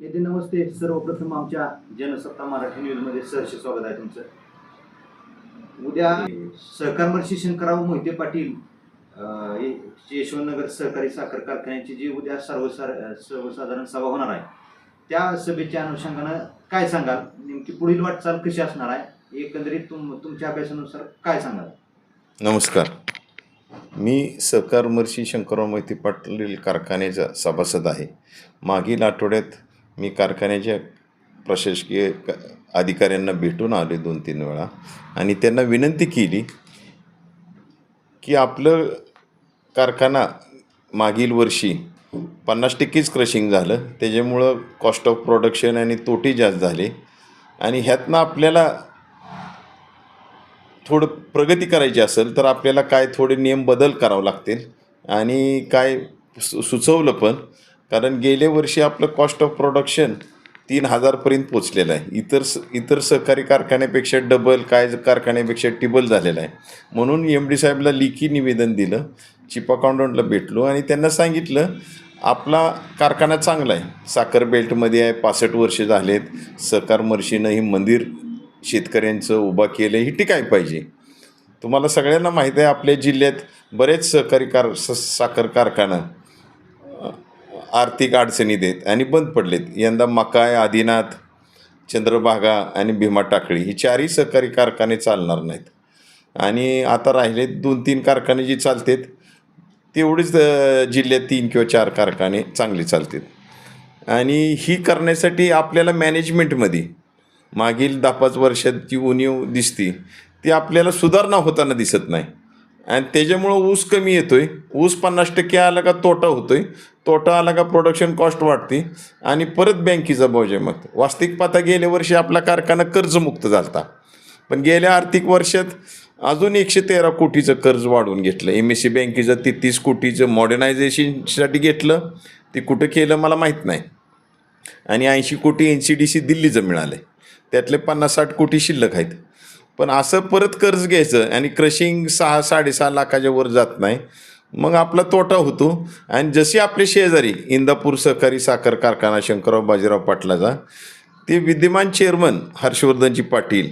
येते. नमस्ते सर्वप्रथम आमच्या जनसत्ता मराठी न्यूजमध्ये सहर्ष स्वागत आहे तुमचं. उद्या सहकारमर्षी शंकरराव मोहिते पाटील यशवंतनगर सहकारी साखर कारखान्याची जी उद्या सर्वसार सर्वसाधारण सभा होणार आहे त्या सभेच्या अनुषंगानं काय सांगाल? नेमकी पुढील वाटचाल कशी असणार आहे? एकंदरीत तुम तुमच्या अभ्यासानुसार काय सांगाल? नमस्कार. मी सहकार महर्षी शंकरराव मोहिते पाटील कारखान्याचा सभासद आहे. मागील आठवड्यात मी कारखान्याच्या प्रशासकीय क- अधिकाऱ्यांना भेटून आले दोन तीन वेळा. आणि त्यांना विनंती केली की आपलं कारखाना मागील वर्षी पन्नास टक्केच क्रशिंग झालं. त्याच्यामुळं कॉस्ट ऑफ प्रोडक्शन आणि तोटे जास्त झाले. आणि ह्यातनं आपल्याला थोडं प्रगती करायची असेल तर आपल्याला काय थोडे नियम बदल करावे लागतील आणि काय सुचवलं पण. कारण गेल्या वर्षी आपलं कॉस्ट ऑफ प्रोडक्शन तीन हजारपर्यंत पोचलेलं आहे. इतर स इतर सहकारी कारखान्यापेक्षा डबल काय कारखान्यापेक्षा टिबल झालेलं आहे. म्हणून एम डी साहेबला लिखी निवेदन दिलं चिप अकाउंटंटला भेटलो आणि त्यांना सांगितलं आपला कारखाना चांगला आहे. साखर बेल्टमध्ये आहे पासष्ट वर्षे झालेत. सहकार मर्शीनं ही मंदिर शेतकऱ्यांचं उभा केलं ही टिकाय पाहिजे. तुम्हाला सगळ्यांना माहीत आहे आपल्या जिल्ह्यात बरेच सहकारी कार स साखर कारखाना आर्थिक अडचणीत आहेत आणि बंद पडलेत. यंदा मकाय आदिनाथ चंद्रभागा आणि भीमा टाकळी ही चारही सहकारी कारखाने चालणार नाहीत. आणि आता राहिले दोन तीन कारखाने जी चालतात तेवढेच जिल्ह्यात तीन किंवा चार कारखाने चांगले चालतात. आणि ही करण्यासाठी आपल्याला मॅनेजमेंटमध्ये मागील दहा पाच वर्षात जी उणीव दिसती ती आपल्याला सुधारणा होताना दिसत नाही. आणि त्याच्यामुळं ऊस कमी येतो आहे ऊस पन्नास टक्के आला का तोटा होतो आहे तोटा आला का प्रोडक्शन कॉस्ट वाढते. आणि परत बँकेचा बोज आहे मग वास्तविक पाहता गेल्या वर्षी आपला कारखाना कर्जमुक्त झालता. पण गेल्या आर्थिक वर्षात अजून एकशे तेरा कोटीचं कर्ज वाढवून घेतलं. एम एस सी बँकेचं तेहतीस कोटीचं मॉडर्नायझेशनसाठी घेतलं. ते कुठं केलं मला माहीत नाही. आणि ऐंशी crore N C D C दिल्लीचं मिळालं आहे त्यातले पन्नास साठ कोटी शिल्लक आहेत. पण असं परत कर्ज घ्यायचं आणि क्रशिंग सहा साडेसहा लाखाच्या वर जात नाही मग आपला तोटा होतो. आणि जशी आपले शेजारी इंदापूर सहकारी साखर कारखाना शंकरराव बाजीराव पाटलाचा ते विद्यमान चेअरमन हर्षवर्धनजी पाटील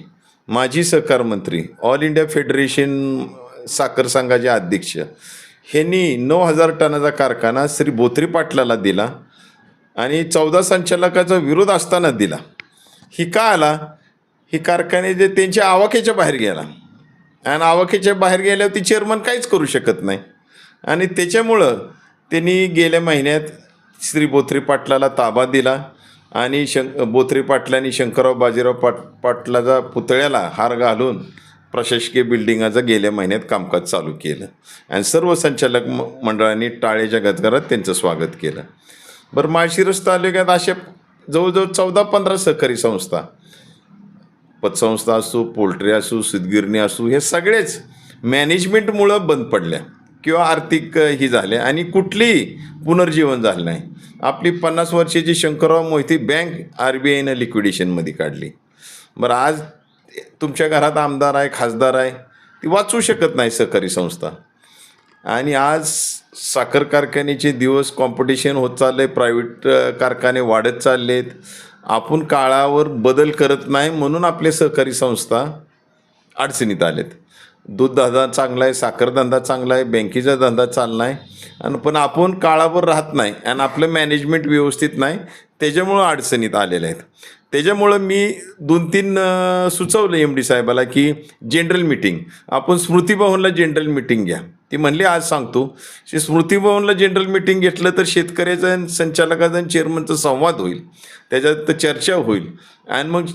माजी सहकार मंत्री ऑल इंडिया फेडरेशन साखर संघाचे अध्यक्ष ह्यांनी नऊ हजार टनाचा कारखाना श्री बोत्री पाटलाला दिला आणि चौदा संचालकाचा विरोध असताना दिला. ही का आला? ही कारखाने जे त्यांच्या आवाक्याच्या बाहेर गेला. आणि आवाक्याच्या बाहेर गेल्यावर ती चेअरमन काहीच करू शकत नाही. आणि त्याच्यामुळं त्यांनी गेल्या महिन्यात श्री बोथरे पाटलाला ताबा दिला. आणि शं बोथरे पाटलांनी शंकरराव बाजीराव पाट पाटलाचा पुतळ्याला हार घालून प्रशासकीय बिल्डिंगाचं गेल्या महिन्यात कामकाज चालू केलं. आणि सर्व संचालक म मंडळांनी टाळेच्या गजगरात त्यांचं स्वागत केलं. बरं माळशिरस तालुक्यात अशा जवळजवळ चौदा पंधरा सहकारी संस्था पतसंस्था असो पोल्ट्री असो सिद्धगिरणी असो हे सगळेच मॅनेजमेंटमुळं बंद पडल्या किंवा आर्थिक ही झाल्या आणि कुठलीही पुनर्जीवन झालं नाही. आपली पन्नास वर्षाची Shankarrao Mohite bank R B आयनं लिक्विडेशनमध्ये काढली. बरं आज तुमच्या घरात आमदार आहे खासदार आहे ती वाचू शकत नाही सहकारी संस्था. आणि आज साखर कारखान्याचे दिवस कॉम्पिटिशन होत चाललं आहे प्रायव्हेट कारखाने वाढत चाललेत. आपण काळावर बदल करत नाही म्हणून आपले सहकारी संस्था अडचणीत आलेत. दूध धंदा चांगला आहे साखर धंदा चांगला आहे बँकेचा धंदा चालला आहे. आणि पण आपण काळावर राहत नाही आणि आपलं मॅनेजमेंट व्यवस्थित नाही त्याच्यामुळं अडचणीत आलेल्या आहेत. त्याच्यामुळं मी दोन तीन सुचवलं एम डी साहेबाला की जनरल मिटिंग आपण स्मृतीभवनला जनरल मिटिंग घ्या. ती म्हणली आज सांगतो. की स्मृतीभवनला जनरल मिटिंग घेतलं तर शेतकऱ्याचा आणि संचालकाचा आणि चेअरमनचा संवाद होईल. त्याच्यात चर्चा होईल. आणि मग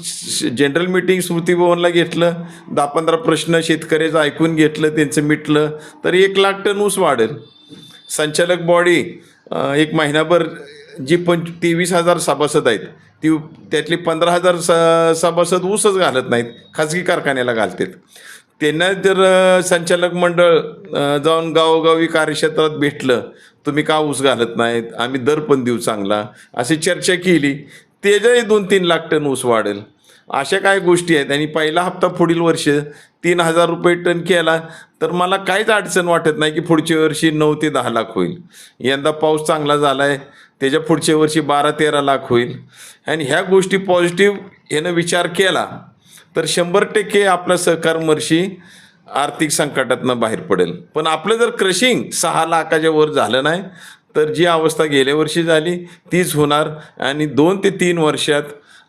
जनरल मिटिंग स्मृतीभवनला घेतलं. दहा पंधरा प्रश्न शेतकऱ्याचं ऐकून घेतलं त्यांचं मिटलं. तर एक लाख टन ऊस वाढेल. संचालक बॉडी एक महिनाभर जी पंच तेवीस हजार सभासद आहेत ती त्यातली पंधरा हजार स सभासद ऊसच घालत नाहीत खाजगी कारखान्याला घालतात त्यांना जर संचालक मंडळ जाऊन गावोगावी कार्यक्षेत्रात भेटलं तुम्ही का ऊस घालत नाहीत? आम्ही दर पण देऊ चांगला. अशी चर्चा केली. त्याच्याही दोन तीन लाख टन ऊस वाढेल. अशा काय गोष्टी आहेत. आणि पहिला हप्ता पुढील वर्ष तीन हजार रुपये टन केला तर मला काहीच अडचण वाटत नाही की पुढच्या वर्षी नऊ ते दहा लाख होईल. यंदा पाऊस चांगला झाला आहे त्याच्या पुढच्या वर्षी बारा तेरा लाख होईल. आणि ह्या गोष्टी पॉझिटिव्ह ह्यानं विचार केला तर शंभर टक्के आपला सहकार मर्षी आर्थिक संकटातनं बाहेर पडेल. पण आपलं जर क्रशिंग सहा लाखाच्या वर झालं नाही तर जी अवस्था गेल्या वर्षी झाली तीच होणार. आणि दोन ते तीन वर्षात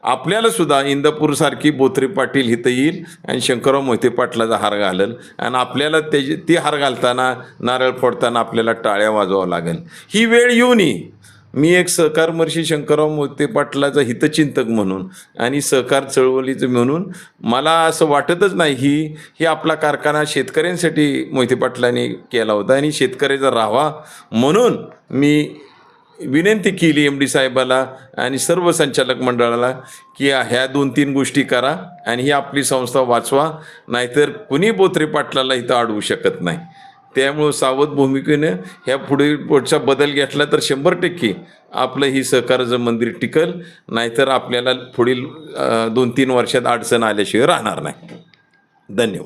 आपल्याला सुद्धा इंदापूरसारखी बोत्रे पाटील इथं येईल आणि शंकरराव मोहिते पाटलाचा हार घालेल. आणि आपल्याला त्याची ती हार घालताना नारळ फोडताना आपल्याला टाळ्या वाजवावं लागेल. ही वेळ येऊ नये मी एक सहकारमर्षी शंकरराव मोहिते पाटलाचा हितचिंतक म्हणून आणि सहकार चळवळीचं म्हणून मला असं वाटतच नाही ही हे आपला कारखाना शेतकऱ्यांसाठी मोहिते पाटलांनी केला होता आणि शेतकऱ्याचा राहावा म्हणून मी विनंती केली एम डी साहेबाला आणि सर्व संचालक मंडळाला की ह्या दोन तीन गोष्टी करा आणि ही आपली संस्था वाचवा नाहीतर कुणी बोत्रे पाटलाला इथं अडवू शकत नाही. त्यामुळं सावध भूमिकेनं ह्या पुढे पुढचा बदल घेतला तर शंभर टक्के आपलं ही सहकाराचं मंदिर टिकल नाहीतर आपल्याला पुढील दोन तीन वर्षात अडचण आल्याशिवाय राहणार नाही. धन्यवाद.